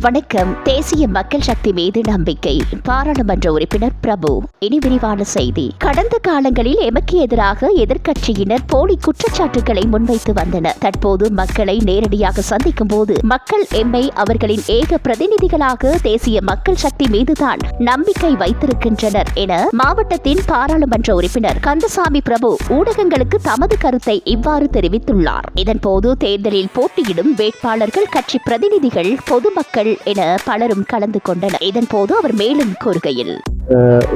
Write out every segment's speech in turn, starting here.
வணக்கம். தேசிய மக்கள் சக்தி மீது நம்பிக்கை. பாராளுமன்ற உறுப்பினர் பிரபு. இனி விரிவான செய்தி. கடந்த காலங்களில் எமக்கு எதிராக எதிர்க்கட்சியினர் போலி குற்றச்சாட்டுகளை முன்வைத்து வந்தனர். தற்போது மக்களை நேரடியாக சந்திக்கும் போது மக்கள் எம்மை அவர்களின் ஏக பிரதிநிதிகளாக தேசிய மக்கள் சக்தி மீதுதான் நம்பிக்கை வைத்திருக்கின்றனர் என மாவட்டத்தின் பாராளுமன்ற உறுப்பினர் கந்தசாமி பிரபு ஊடகங்களுக்கு தமது கருத்தை இவ்வாறு தெரிவித்துள்ளார். இதன்போது தேர்தலில் போட்டியிடும் வேட்பாளர்கள் கட்சி பிரதிநிதிகள் பொதுமக்கள் என பலரும் கலந்து கொண்டனர். இதன் போது அவர் மேலும் கூறுகையில்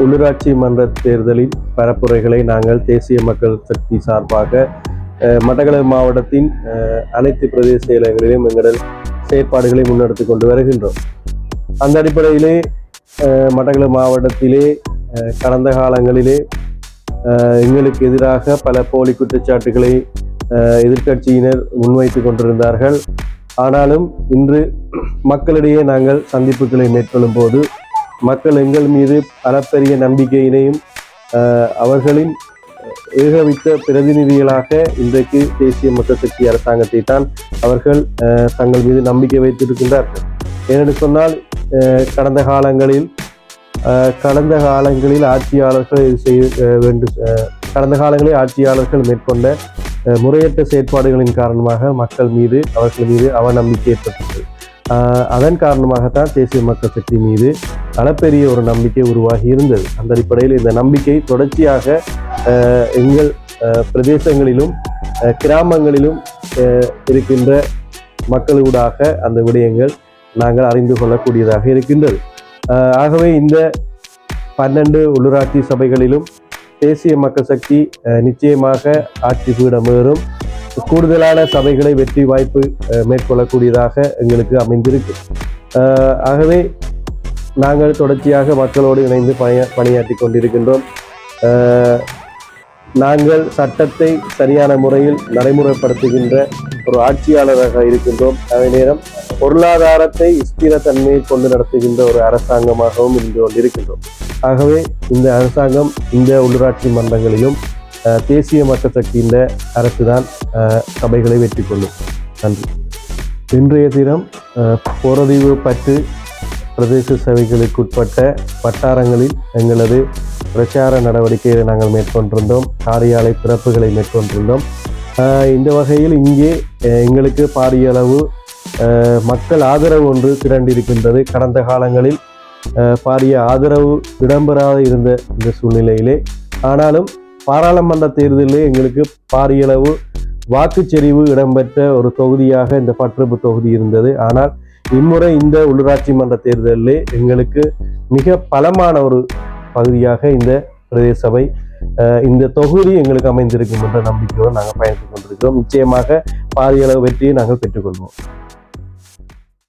உள்ளூராட்சி மன்ற தேர்தலின் பரப்புரைகளை நாங்கள் தேசிய மக்கள் சக்தி சார்பாக மட்டக்களப்பு மாவட்டத்தின் அனைத்து பிரதேச செயலகங்களிலும் எங்கள் செயற்பாடுகளை முன்னெடுத்து கொண்டு வருகின்றோம். அந்த அடிப்படையிலே மட்டக்களப்பு மாவட்டத்திலே கடந்த காலங்களிலே எங்களுக்கு எதிராக பல போலி குற்றச்சாட்டுகளை எதிர்கட்சியினர் முன்வைத்து கொண்டிருந்தார்கள். ஆனாலும் இன்று மக்களிடையே நாங்கள் சந்திப்புகளை மேற்கொள்ளும் போது மக்கள் எங்கள் மீது அளப்பரிய நம்பிக்கையினையும் அவர்களின் ஏகவித்த பிரதிநிதிகளாக இன்றைக்கு தேசிய மக்கள் சக்தி அரசாங்கத்தை தான் அவர்கள் அஹ், தங்கள் மீது நம்பிக்கை வைத்திருக்கின்றார்கள். ஏனென்று சொன்னால் அஹ், கடந்த காலங்களில் கடந்த காலங்களில் ஆட்சியாளர்கள் இது செய்ய வேண்டும் கடந்த காலங்களில் ஆட்சியாளர்கள் மேற்கொண்ட முறையற்ற செயற்பாடுகளின் காரணமாக மக்கள் மீது அவர்கள் மீது அவநம்பிக்கை ஏற்பட்டது. அதன் காரணமாகத்தான் தேசிய மக்கள் சக்தி மீது அளப்பெரிய ஒரு நம்பிக்கை உருவாகி இருந்தது. அந்த அடிப்படையில் இந்த நம்பிக்கை தொடர்ச்சியாக எங்கள் பிரதேசங்களிலும் கிராமங்களிலும் இருக்கின்ற மக்களூடாக அந்த விடயங்கள் நாங்கள் அறிந்து கொள்ளக்கூடியதாக இருக்கின்றது. ஆகவே இந்த பன்னெண்டு உள்ளூராட்சி சபைகளிலும் தேசிய மக்கள் சக்தி நிச்சயமாக ஆட்சி பீடமேறும் கூடுதலான சபைகளை வெற்றி வாய்ப்பு மேற்கொள்ளக்கூடியதாக எங்களுக்கு அமைந்திருக்கு. ஆகவே நாங்கள் தொடர்ச்சியாக மக்களோடு இணைந்து பணியா பணியாற்றி கொண்டிருக்கின்றோம். நாங்கள் சட்டத்தை சரியான முறையில் நடைமுறைப்படுத்துகின்ற ஒரு ஆட்சியாளராக இருக்கின்றோம். அதே நேரம் பொருளாதாரத்தை ஸ்திரத்தன்மையை கொண்டு நடத்துகின்ற ஒரு அரசாங்கமாகவும் இருந்து கொண்டிருக்கின்றோம் ஆகவே இந்த அரசாங்கம் இந்த உள்ளூராட்சி மன்றங்களிலும் தேசிய மக்கள் சக்தியின் அரசு தான் சபைகளை வெற்றி கொள்ளும். நன்றி. இன்றைய தினம் அஹ், போரதீவு பற்று பிரதேச சபைகளுக்குட்பட்ட வட்டாரங்களில் எங்களது பிரச்சார நடவடிக்கைகளை நாங்கள் மேற்கொண்டிருந்தோம். காரியாலை திறப்புகளை மேற்கொண்டிருந்தோம். இந்த வகையில் இங்கே எங்களுக்கு பாரிய அளவு மக்கள் ஆதரவு ஒன்று திரண்டிருக்கின்றது. கடந்த காலங்களில் பாரிய ஆதரவு இடம்பெறாத இருந்த இந்த சூழ்நிலையிலே. ஆனாலும் பாராளுமன்ற தேர்தலிலே எங்களுக்கு பாரியளவு வாக்குச்செறிவு இடம்பெற்ற ஒரு தொகுதியாக இந்த பற்றுப்பு தொகுதி இருந்தது. ஆனால் இம்முறை இந்த உள்ளூராட்சி மன்ற தேர்தலிலே எங்களுக்கு மிக பலமான ஒரு பகுதியாக இந்த பிரதேச சபை இந்த தொகுதி எங்களுக்கு அமைந்திருக்கும் என்ற நம்பிக்கையோடு நாங்கள் பயணித்துக் கொண்டிருக்கிறோம். நிச்சயமாக பாரியளவு வெற்றியை நாங்கள் பெற்றுக்கொள்வோம்.